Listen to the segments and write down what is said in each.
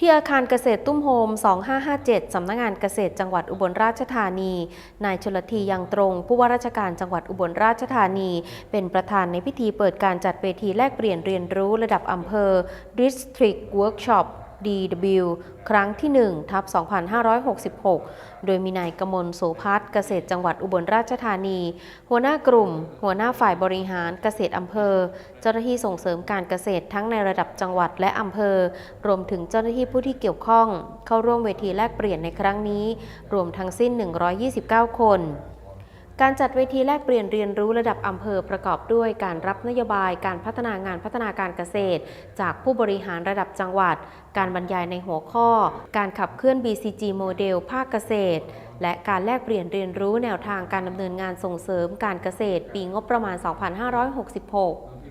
ที่อาคารเกษตรตุ้มโฮม 2557 สำนักงานเกษตรจังหวัดอุบลราชธานี นายชลทียังตรง ผู้ว่าราชการจังหวัดอุบลราชธานี เป็นประธานในพิธีเปิดการจัดเวทีแลกเปลี่ยนเรียนรู้ระดับอำเภอ District Workshop DW ครั้งที่ 1 ทับ 2566 โดยมีนายกมลโสพัฒน์เกษตรจังหวัดอุบลราชธานี หัวหน้ากลุ่ม หัวหน้าฝ่ายบริหารเกษตรอำเภอ เจ้าหน้าที่ส่งเสริมการเกษตรทั้งในระดับจังหวัดและอำเภอ รวมถึงเจ้าหน้าที่ผู้ที่เกี่ยวข้อง เข้าร่วมเวทีแลกเปลี่ยนในครั้งนี้ รวมทั้งสิ้น 129 คน การจัดเวทีแลกเปลี่ยนเรียนรู้ระดับอำเภอประกอบด้วยการรับนโยบายการพัฒนางานพัฒนาการเกษตร จากผู้บริหารระดับจังหวัด การบรรยายในหัวข้อ การขับเคลื่อน BCG โมเดลภาคเกษตร และการแลกเปลี่ยนเรียนรู้แนวทางการดำเนินงานส่งเสริมการเกษตร ปีงบประมาณ 2566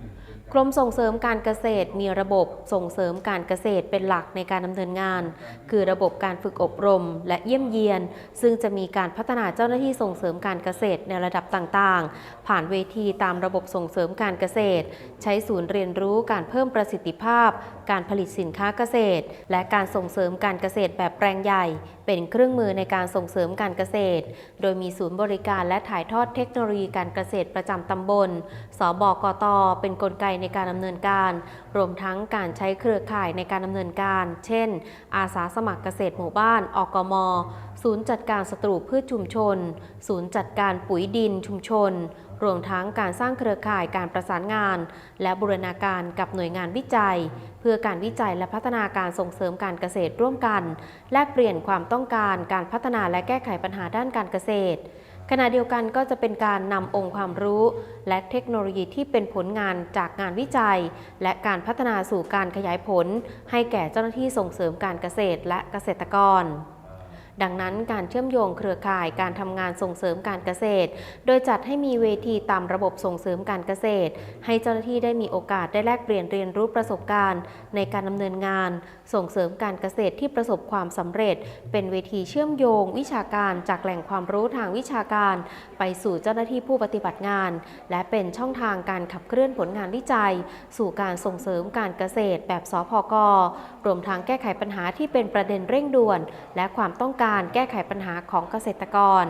กรมส่งเสริมการเกษตรมีระบบส่งเสริมการเกษตรเป็นหลักในการดำเนินงาน คือระบบการฝึกอบรม และเยี่ยมเยียน ซึ่งจะมีการพัฒนาเจ้าหน้าที่ส่งเสริมการเกษตรในระดับต่างๆ ผ่านเวทีตามระบบส่งเสริมการเกษตร ใช้ศูนย์เรียนรู้การเพิ่มประสิทธิภาพ การผลิตสินค้าเกษตร และการส่งเสริมการเกษตรแบบแปลงใหญ่ เป็นเครื่องมือในการส่งเสริมการเกษตร โดยมีศูนย์บริการและถ่ายทอดเทคโนโลยีการเกษตรประจำตำบล สบกต เป็นกลไกในการดำเนินการ รวมทั้งการใช้เครือข่ายในการดำเนินการ เช่น อาสาสมัครเกษตรหมู่บ้านอกม ศูนย์จัดการศัตรูพืชชุมชน ศูนย์จัดการปุ๋ยดินชุมชน รวมทั้งการสร้างเครือข่ายการประสานงาน และบูรณาการกับหน่วยงานวิจัย เพื่อการวิจัยและพัฒนาการส่งเสริมการเกษตรร่วมกัน แลกเปลี่ยนความต้องการการพัฒนาและแก้ไขปัญหาด้านการเกษตร ขณะเดียวกันก็จะเป็นการนำองค์ความรู้ และเทคโนโลยีที่เป็นผลงานจากงานวิจัย และการพัฒนาสู่การขยายผล ให้แก่เจ้าหน้าที่ส่งเสริมการเกษตรและเกษตรกร ดังนั้นการเชื่อมโยงเครือข่ายการทำงานส่งเสริมการเกษตร โดยจัดให้มีเวทีตามระบบส่งเสริมการเกษตร ให้เจ้าหน้าที่ได้มีโอกาสได้แลกเปลี่ยนเรียนรู้ประสบการณ์ ในการดำเนินงาน ส่งเสริมการเกษตรที่ประสบความสำเร็จ เป็นเวทีเชื่อมโยง วิชาการจากแหล่งความรู้ทางวิชาการ ไปสู่เจ้าหน้าที่ผู้ปฏิบัติงาน และเป็นช่องทางการขับเคลื่อนผลงานวิจัย สู่การส่งเสริมการเกษตรแบบสพกรวมทั้งแก้ไขปัญหาที่เป็นประเด็นเร่งด่วน และความต้องการการแก้ไขปัญหาของเกษตรกร